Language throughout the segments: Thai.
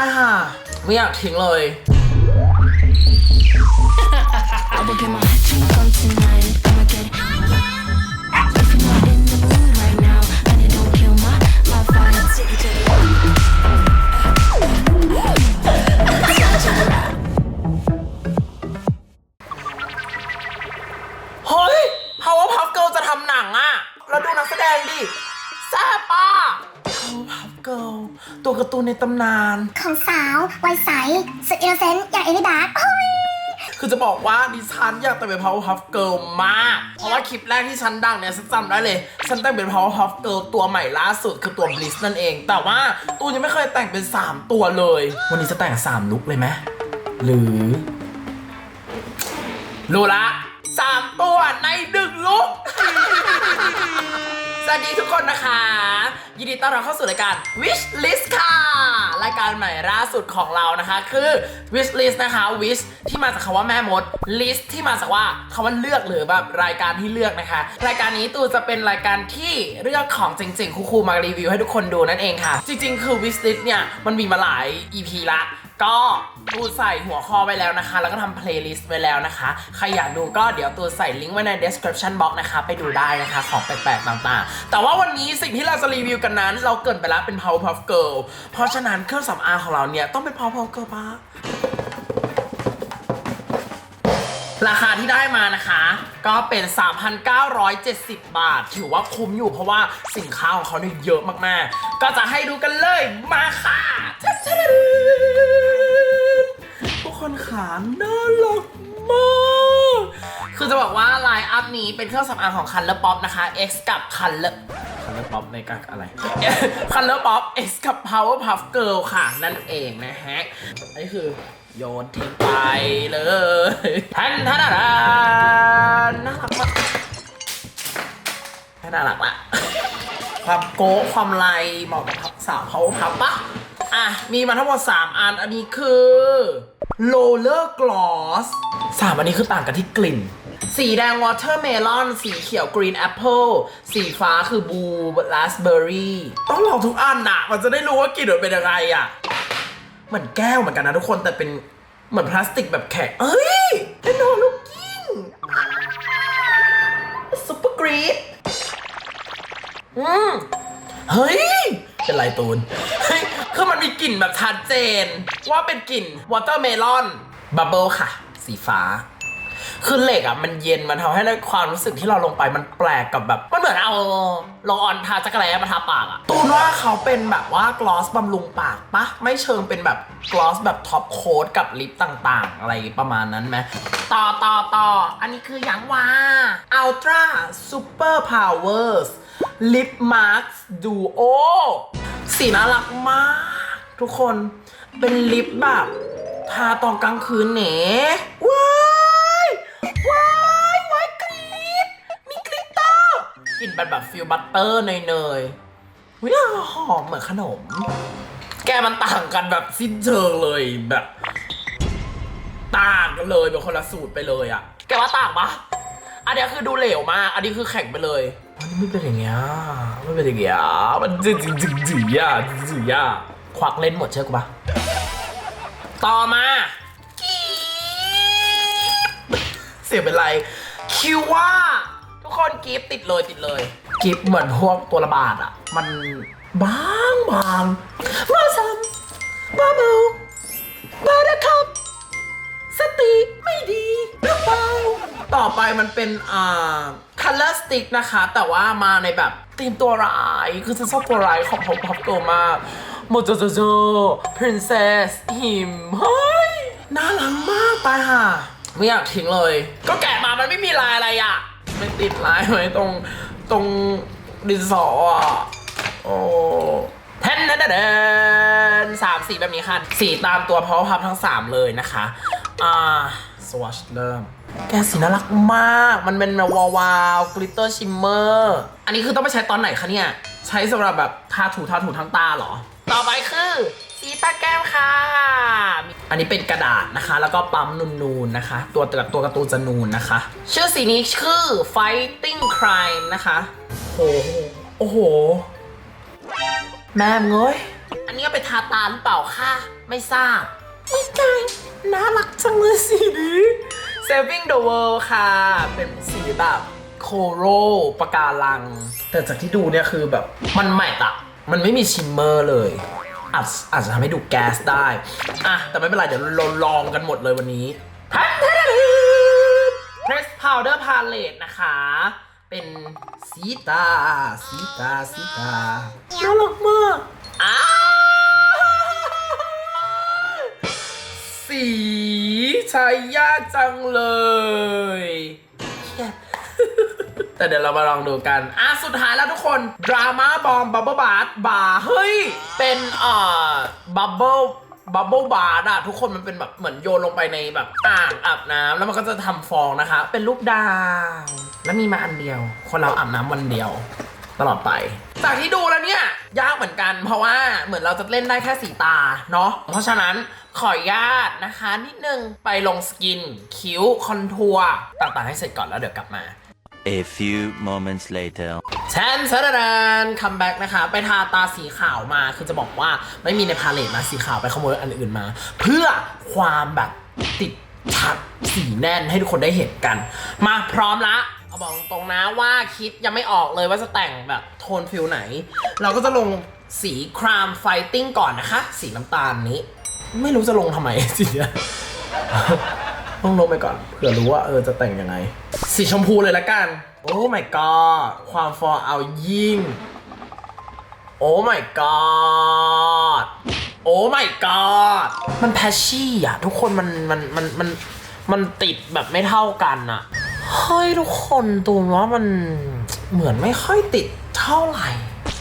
ายค่ะไม่อยากทิ้งเลย เฮ้ยพาวเวอร์พับเกิลจะทำหนังอะแล้วดูนักแสดงดิแซ่บปะ ตัวการ์ตูนในตำนาน ของสาววัยใสสุดอินโนเซนต์อย่างเอลิดาโอ้ยคือจะบอกว่าดิฉันอยากแต่งเป็น Powerpuff Girl มาก เพราะว่าคลิปแรกที่ฉันดังเนี่ยฉันจำได้เลย ฉันแต่งเป็น Powerpuff Girl ตัวใหม่ล่าสุดคือตัว Bliss นั่นเอง แต่ว่าตูนยังไม่เคยแต่งเป็น 3 ตัวเลย วันนี้จะแต่ง 3 ลุคเลยไหมหรือรู้ละ 3 ตัวในหนึ่งลุคสวัสดีทุกคนนะคะ ยินดีต้อนรับเข้าสู่รายการ Wish List ค่ะ รายการใหม่ล่าสุดของเรานะคะ คือ Wish List นะคะ Wish ที่มาจากคำว่าแม่มด List ที่มาจากว่าคำว่าเลือกหรือแบบรายการที่เลือกนะคะ รายการนี้ตูจะเป็นรายการที่เลือกของจริงๆคูลๆมารีวิวให้ทุกคนดูนั่นเองค่ะ จริงๆ คือ Wish List เนี่ยมันมีมาหลาย EP ละ ก็ตูใส่หัวข้อไว้แล้วนะคะ แล้วก็ทำเพลย์ลิสต์ไว้แล้วนะคะ ใครอยากดูก็เดี๋ยวตูใส่ลิงก์ไว้ใน description box นะคะ ไปดูได้นะคะ ของแปลกๆต่างๆ แต่ว่าวันนี้สิ่งที่เราจะรีวิวกันนั้น เราเกินไปแล้วเป็น Powerpuff Girl เพราะฉะนั้นเครื่องสำอางของเราเนี่ยต้องเป็น Powerpuff Girl ปะ ราคาที่ได้มานะคะ ก็เป็น 3,970 บาท ถือว่าคุ้มอยู่เพราะว่าสินค้าของเขาเนี่ยเยอะมากๆ ก็จะให้ดูกันเลยมาค่ะทัชทุกคนขาน่ารักมากคือจะบอกว่าไลน์อัพนี้เป็นเครื่องสำอางของ Color Pop นะคะ X กับ Color Color Pop ในกับอะไร Color Pop X กับ Powerpuff Girl ค่ะนั่นเองนะฮะอันนี้คือ โยนทิ้งไปเลยทันทันทันน่ารักมากน่ารักละความโก้ความลายเหมาะกับสาว Powerpuff ปะอะ มีมาทั้งหมด 3 อัน อันนี้คือ Roller Gloss สามอันนี้คือต่างกันที่กลิ่น สีแดง Watermelon สีเขียว Green Apple สีฟ้าคือ Blue Raspberry ต้องลองทุกอันนะมันจะได้รู้ว่ากลิ่นมันเป็นยังไงอะ เหมือนแก้วเหมือนกันนะทุกคนแต่เป็นเหมือนพลาสติกแบบแข็งเอ้ยเป็นโนลูกกิ้งซุปเปอร์กรีดอืมเฮ้ย เป็นไรตูน เฮ้ย คือมันมีกลิ่นแบบชัดเจน ว่าเป็นกลิ่นวอเตอร์เมลอน บับเบิลค่ะ สีฟ้า คือเหล็กอะมันเย็นมันทำให้ได้ความรู้สึกที่เราลงไปมันแปลกกับแบบมันเหมือนเอาโลออนทาจักรแร้มาทาปากอะตูนว่าเขาเป็นแบบว่ากลอสบำรุงปากปะไม่เชิงเป็นแบบกลอสแบบท็อปโค้ดกับลิปต่างๆ อะไรประมาณนั้นไหมต่อต่อต่ออันนี้คืออย่างว่า Ultra Super Powers Lip Mask Duo สีน่ารักมาก ทุกคนเป็นลิปแบบทาตอนกลางคืนเน กลิ่นแบบแบบฟิลบัตเตอร์เนยๆวิหอมเหมือนขนม แกมันต่างกันแบบสิ้นเชิงเลยแบบต่างกันเลยเป็นคนละสูตรไปเลยอะแกว่าต่างปะอันเนี้ยคือดูเหลวมาก อันนี้คือแข็งไปเลยอันนี้ไม่เป็นอย่างเงี้ยไม่เป็นอย่างเงี้ยมันจึ๊งจึ๊งจึ๊งจึ๊งอะจึ๊งอะควักเล่นหมดเชื่อกูปะต่อมากีดเสียงเป็นไร คิวว่าทุก คนกีฟติดเลยติดเลยกีฟเหมือนพวกตัวระบาดอะมันบางบางมาซ้ำมาเบามานะครับ สติไม่ดีหรือเปล่าต่อไปมันเป็นอ่า color stick นะคะ แต่ว่ามาในแบบธีมตัวร้าย คือฉันชอบตัวร้ายของพอปตัวมากโมโจโจโจ princess หิมเฮ้ยน่ารักมากตายห่าไม่อยากทิ้งเลย ก็แกะมามันไม่มีลายอะไรอะ ไม่ติดลายไว้ตรงตรงดินสออะโอ้แทนแทนแทนสามสีแบบนี้ค่ะ สีตามตัวเพราะพับทั้ง3เลยนะคะ อ่าสวอชเริ่ม แกสีน่ารักมาก มันเป็นวาวาวกลิตเตอร์ชิมเมอร์ อันนี้คือต้องไปใช้ตอนไหนคะเนี่ย ใช้สำหรับแบบทาถูทาถูทั้งตาเหรอ ต่อไปคือสีตาแก้มค่ะ อันนี้เป็นกระดาษนะคะ แล้วก็ปั๊มนูนๆนะคะ ตัวตัวตัวการ์ตูนจะนูนนะคะ ชื่อสีนี้คือ fighting crime นะคะโอ้โหโอ้โห แม่มงเอ้ยอันนี้เอาไปทาตาหรือเปล่าคะไม่ทราบไม่ไกลน่ารักจังเลยสีนี้ Saving the World ค่ะ เป็นสีแบบโคโรปะการัง แต่จากที่ดูเนี่ยคือแบบมันใหม่อะ มันไม่มีชิมเมอร์เลยอาจอาจจะทำให้ดูแก๊สได้อะแต่ไม่เป็นไร เดี๋ยวเราลองกันหมดเลยวันนี้ Press Powder Palette นะคะ เป็นสีตาสีตาสีตาน่ารักมากอ้าสีใช้ยากจังเลย แต่เดี๋ยวเรามาลองดูกัน อะ สุดท้ายแล้วทุกคน ดราม่าบอมบับเบิลบาร์บาร์เฮ้ย เป็นเอ่อบับเบิลบับเบิลบาร์อะทุกคนมันเป็นแบบเหมือนโยนลงไปในแบบอ่างอาบน้ำแล้วมันก็จะทำฟองนะคะ เป็นรูปดาว แล้วมีมาอันเดียว คนเราอาบน้ำวันเดียว ตลอดไป จากที่ดูแล้วเนี่ยยากเหมือนกัน เพราะว่าเหมือนเราจะเล่นได้แค่สีตาเนาะเพราะฉะนั้นขออนุญาตนะคะ นิดนึงไปลงสกินคิ้วคอนทัวร์ต่างๆให้เสร็จก่อนแล้วเดี๋ยวกลับมา A few moments later. แชนเซอร์ดนคัมแบ็กนะคะ ไปทาตาสีขาวมา คือจะบอกว่าไม่มีในพาเลตมาสีขาวไปขโมยอันอื่นมา เพื่อความแบบติดชัดสีแน่นให้ทุกคนได้เห็นกัน มาพร้อมละเอาบอกตรงนะว่าคิดยังไม่ออกเลยว่าจะแต่งแบบโทนฟิลไหน เราก็จะลงสีครามไฟติ้งก่อนนะคะ สีน้ำตาลนี้ ไม่รู้จะลงทำไมสีเนี้ย ต้องลงไปก่อนเผื่อรู้ว่าเออจะแต่งยังไง สีชมพูเลยละกัน โอ้ my god ความฟอร์เอายิ่ง โอ้ my god โอ้ my god มันแพชชี่อะทุกคนมันมันมันมันมันติดแบบไม่เท่ากันอะเฮ้ยทุกคนตูมว่ามันเหมือนไม่ค่อยติดเท่าไหร่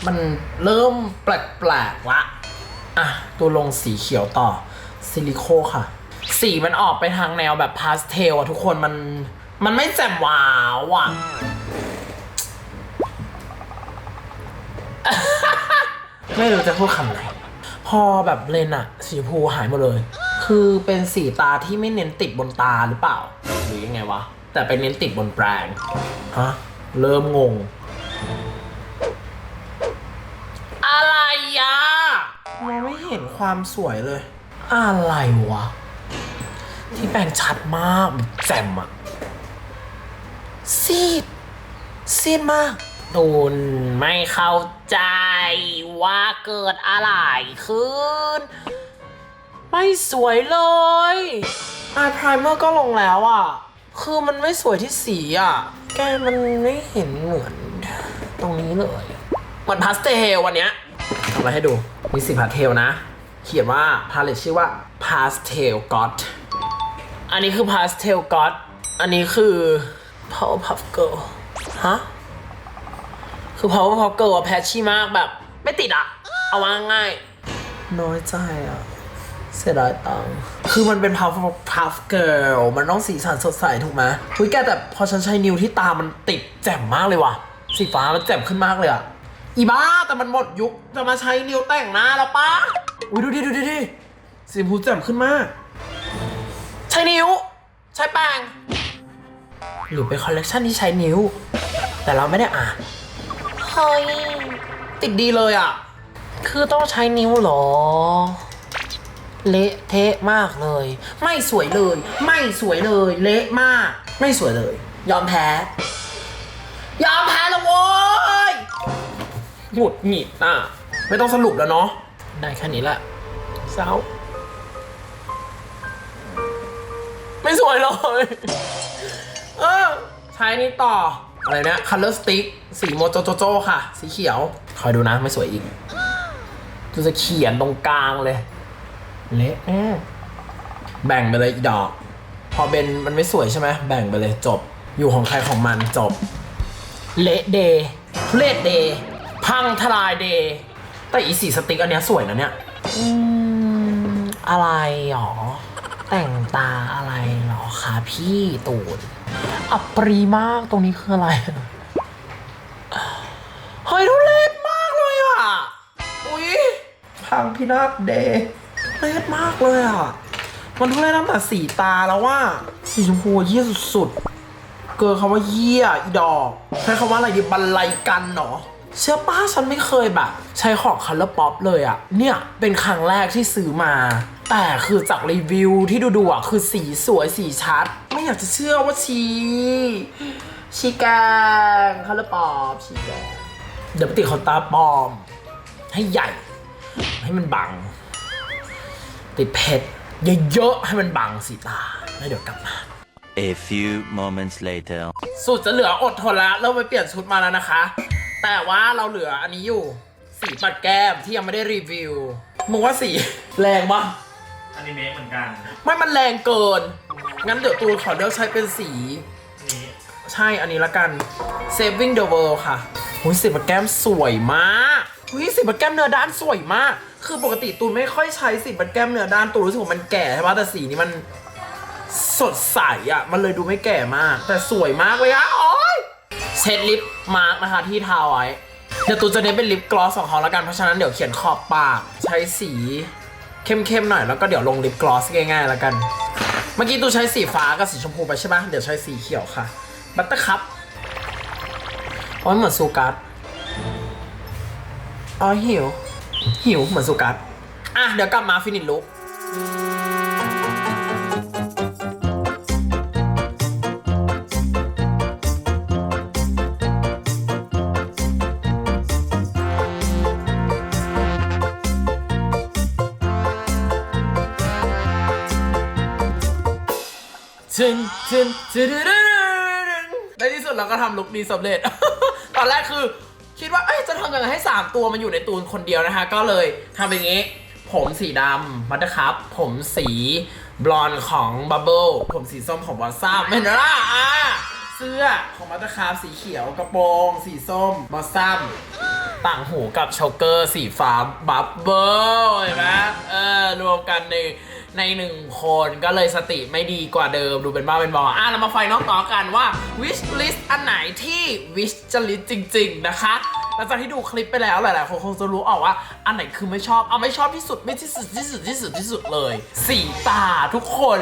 มันเริ่มแปลกๆละอะตัวลงสีเขียวต่อซิลิโคค่ะ สีมันออกไปทางแนวแบบพาสเทลอะทุกคนมันมันไม่แจ่มว้าวอะไม่รู้จะพูดคำไหน พอแบบเลนอะสีชมพูหายหมดเลย คือเป็นสีตาที่ไม่เน้นติดบนตาหรือเปล่า หรือยังไงวะ แต่ไปเน้นติดบนแปรงฮะ เริ่มงง อะไรอะมองไม่เห็นความสวยเลย อะไรวะ ที่แปลงชัดมากแบบแจ่มอะซีด ซีดมากตูนไม่เข้าใจว่าเกิดอะไรขึ้น ไม่สวยเลยอายไพรเมอร์ก็ลงแล้วอะคือมันไม่สวยที่สีอะแกมันไม่เห็นเหมือน ตรงนี้เลยเหมือนพาสเทลวันเนี้ยทำอะไรให้ดู มีสีพาสเทลนะ เขียนว่าพาเลตชื่อว่า Pastel God อันนี้คือ Pastel God อันนี้คือ Powerpuff Girl ฮะ คือ Powerpuff Girl อะแพชชี่มากแบบ ไม่ติดอะเอาว่าง่าย น้อยใจอะเสียดายตังค์คือมันเป็น Powerpuff Girl มันต้องสีสันสดใสถูกไหมคุยแกแต่พอฉันใช้นิ้วที่ตามันติดแจ่มมากเลยว่ะ สีฟ้ามันแจ่มขึ้นมากเลยอะอีบ้า แต่มันหมดยุคจะมาใช้นิ้วแต่งหน้าแล้วปะอุ้ยดูดิดูดิดิสีชมพูแจ่มขึ้นมาก ช้นิ้ว ใช้แป้งหรือเป็นคอลเลกชันที่ใช้นิ้ว แต่เราไม่ได้อ่านเฮ้ยติดดีเลยอะ คือต้องใช้นิ้วเหรอ เละเทะมากเลย ไม่สวยเลย ไม่สวยเลย เละมาก ไม่สวยเลย ยอมแพ้ ยอมแพ้แล้วโว้ยหงุดหงิดอะ ไม่ต้องสรุปแล้วเนาะได้แค่นี้แหละเศร้า ไม่สวยเลย เออ ใช้นี่ต่อ อะไรเนี่ย color stick สีโมโจโจโจค่ะ สีเขียว คอยดูนะ ไม่สวยอีกกูจะเขียนตรงกลางเลย เละแน่แบ่งไปเลยอีดอก พอเบนมันไม่สวยใช่ไหม แบ่งไปเลยจบ อยู่ของใครของมันจบ เละเดย์ทุเละเดย์พังทลายเดย์แต่อีสีสติ๊กอันเนี้ยสวยนะเนี่ย อืม อะไรหรอ แต่งตาอะไรหรอคะพี่ตูนอับปรีมากตรงนี้คืออะไรเฮ้ยทุเรศมากเลยอะ อุ๊ยพังพินาศเดทุเรศมากเลยอะ มันทุเรศตั้งแต่สีตาแล้วว่า สีชมพูเยี่ยสุดๆ เกินคำว่าเยี่ยอีดอกใช้คำว่าอะไรดีบันไลกันเนาะเชื่อป้าฉันไม่เคยแบบ ใช้ของ Color Pop เลยอะเนี่ย เป็นครั้งแรกที่ซื้อมา แต่คือจากรีวิวที่ดูๆอะคือสีสวยสีชัด ไม่อยากจะเชื่อว่าชีชีแกง Color Pop ชีแกงเดี๋ยวไปติดขนตาปลอม ให้ใหญ่ ให้มันบัง ติดเพชรเยอะๆให้มันบังสีตาแล้วเดี๋ยวกลับมา A few moments later. สุดจะเหลืออดทนแล้วเริ่มไปเปลี่ยนชุดมาแล้วนะคะ แต่ว่าเราเหลืออันนี้อยู่ สีปัดแก้มที่ยังไม่ได้รีวิวมึงว่าสีแรงปะ อนิเมะเหมือนกันไม่มันแรงเกิน งั้นเดี๋ยวตูนขอเลือกใช้เป็นสี นี้ใช่อันนี้ละกัน Saving the World ค่ะหุยสีปัดแก้มสวยมากหุยสีปัดแก้มเนื้อด้านสวยมาก คือปกติตูนไม่ค่อยใช้สีปัดแก้มเนื้อด้านตูนรู้สึกว่ามันแก่ใช่ปะแต่สีนี้มันสดใสอะ มันเลยดูไม่แก่มาก แต่สวยมากเลยอะโอ๊ยเช็ดลิปมาร์กนะคะที่ทาไว้ เดี๋ยวตูนจะเน้นเป็นลิปกลอสของเขาแล้วกัน เพราะฉะนั้นเดี๋ยวเขียนขอบปาก ใช้สี เข้มๆหน่อยแล้วก็เดี๋ยวลงลิปกลอสง่ายๆแล้วกัน เมื่อกี้ตูใช้สีฟ้ากับสีชมพูไปใช่ไหมเดี๋ยวใช้สีเขียวค่ะ บัตเตอร์คัพโอ้ยเหมือนซูกัสอ๋อหิว หิวเหมือนซูกัสอะเดี๋ยวกลับมาฟินิชลุก จึนจึนจึนในที่สุดเราก็ทำลุคนี้สำเร็จ ตอนแรกคือ คิดว่าเอ้ยจะทำยังไงให้ 3 ตัวมันอยู่ในตูนคนเดียวนะคะ ก็เลยทำอย่างนี้ ผมสีดำบัตตอร์คัพผมสีบลอนด์ของบับเบิลผมสีส้มของวอลซัมเห็นไหมล่ะอะเสื้อของบัตตอร์คัพสีเขียวกระโปรง สีส้มบอสซัมต่างหูกับโชเกอร์สีฟ้าบับเบิลเห็นไหมเออรวมกันใน ในหนึ่งคนก็เลยสติไม่ดีกว่าเดิมดูเป็นบ้าเป็นบออะเรามาไฟนอกต่อกันว่า wish list อันไหนที่ wish จะ list จริง ๆ นะคะหลังจากที่ดูคลิปไปแล้วหลายๆคนคงจะรู้ออกว่า อันไหนคือไม่ชอบ เอาไม่ชอบที่สุดไม่ที่สุดที่สุดที่สุดที่สุดเลย สีตาทุกคน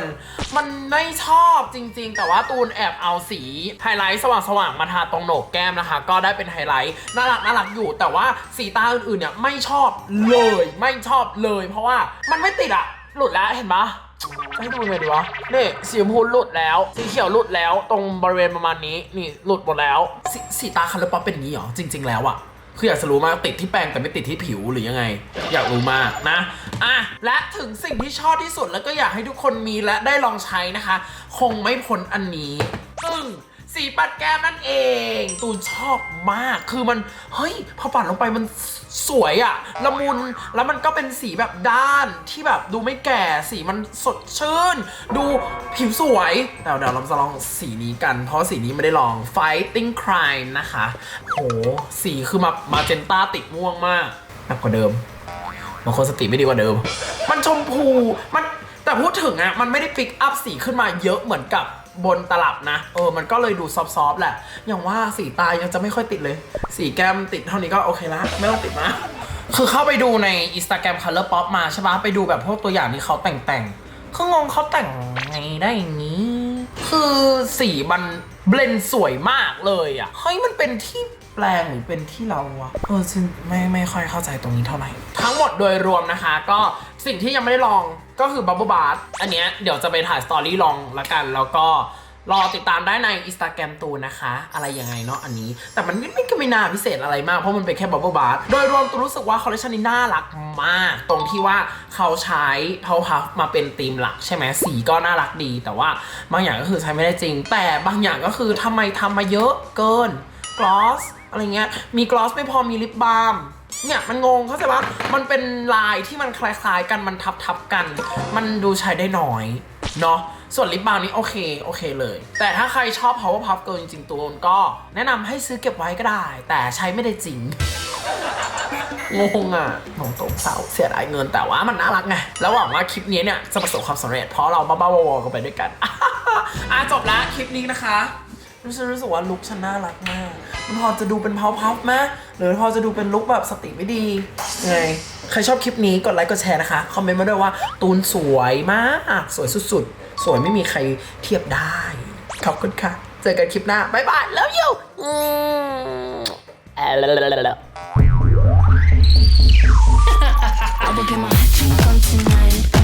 มันไม่ชอบจริง ๆ แต่ว่าตูนแอบเอาสีไฮไลท์สว่างๆมาทาตรงโหนกแก้มนะคะ ก็ได้เป็นไฮไลท์น่ารักน่ารักอยู่ แต่ว่าสีตาอื่นๆเนี่ยไม่ชอบเลย ไม่ชอบเลย เพราะว่ามันไม่ติดอะ หลุดแล้วเห็นปะจะให้ดูยังไงดีวะนี่สีชมพูหลุดแล้ว สีเขียวหลุดแล้ว ตรงบริเวณประมาณนี้นี่หลุดหมดแล้วสสีตาคันเลป๊อปเป็นอย่างนี้เหรอจริง ๆ แล้วอะคืออยากจะรู้มากติดที่แปรงแต่ไม่ติดที่ผิวหรือยังไง อยากรู้มากนะอะและถึงสิ่งที่ชอบที่สุดแล้วก็อยากให้ทุกคนมีและได้ลองใช้นะคะ คงไม่พ้นอันนี้ซึ่ง สีปัดแก้มนั่นเอง ตูนชอบมาก คือมัน เฮ้ย พอปัดลงไปมันสวยอะละมุน แล้วมันก็เป็นสีแบบด้านที่แบบดูไม่แก่ สีมันสดชื่น ดูผิวสวย แต่เดี๋ยวเราจะลองสีนี้กัน เพราะสีนี้ไม่ได้ลอง Fighting Crime นะคะ โห สีคือมา มาเจนต้าติดม่วงมากหนักกว่าเดิมบางคนสติไม่ดีกว่าเดิม มันชมพู มัน แต่พูดถึงอะมันไม่ได้ปิกอัพสีขึ้นมาเยอะเหมือนกับ บนตลับนะ เออ มันก็เลยดูซอฟๆแหละ อย่างว่าสีตายังจะไม่ค่อยติดเลย สีแก้มติดเท่านี้ก็โอเคละ ไม่ต้องติดมากคือเข้าไปดูใน Instagram Color Pop มาใช่ปะไปดูแบบพวกตัวอย่างที่เขาแต่งแต่งคืองงเขาแต่งไงได้อย่างนี้ คือสีมันเบลนสวยมากเลยอะ เฮ้ยมันเป็นที่ แปลงหรือเป็นที่เราอะเออฉันไม่ไม่ค่อยเข้าใจตรงนี้เท่าไหร่ ทั้งหมดโดยรวมนะคะ ก็สิ่งที่ยังไม่ได้ลองก็คือ Bubble Bath อันเนี้ยเดี๋ยวจะไปถ่ายสตอรี่ลองละกัน แล้วก็รอติดตามได้ใน Instagram ตูนนะคะ อะไรยังไงเนาะอันนี้ แต่มันไม่ไม่ก็ไม่น่าพิเศษอะไรมาก เพราะมันเป็นแค่ Bubble Bath โดยรวมตูรู้สึกว่าคอลเลคชันนี้น่ารักมาก ตรงที่ว่าเขาใช้เพาพัฟมาเป็นธีมหลักใช่ไหมสีก็น่ารักดี แต่ว่าบางอย่างก็คือใช้ไม่ได้จริง แต่บางอย่างก็คือทำไมทำมาเยอะเกินกลอส อะไรเงี้ย มีกลอสไม่พอมีลิปบาล์มเนี่ยมันงงเข้าใจปะมันเป็นลายที่มันคล้ายๆกันมันทับๆกัน มันดูใช้ได้น้อยเนาะส่วนลิปบาล์มนี้โอเค โอเคเลย แต่ถ้าใครชอบ Power Puff Girl จริงๆ ตัวมันก็ แนะนำให้ซื้อเก็บไว้ก็ได้ แต่ใช้ไม่ได้จริง งงอะหนงตรงเศร้าเสียดายเงินแต่ว่ามันน่ารักไง แล้วหวังว่าคลิปนี้เนี่ยจะประสบความสำเร็จเพราะเราบ้าๆวอๆกันไปด้วยกันอะจบแล้วคลิปนี้นะคะ รู้สึกรู้สึกว่าลุคฉันน่ารักมาก มันพอจะดูเป็นเพาพับไหมหรือพอจะดูเป็นลุคแบบสติไม่ดียังไงใครชอบคลิปนี้กดไลค์กดแชร์นะคะ คอมเมนต์มาด้วยว่า ตูนสวยมาก สวยสุดๆ สวยไม่มีใครเทียบได้ ขอบคุณค่ะ เจอกันคลิปหน้า บ๊ายบาย แล้วยู I will get my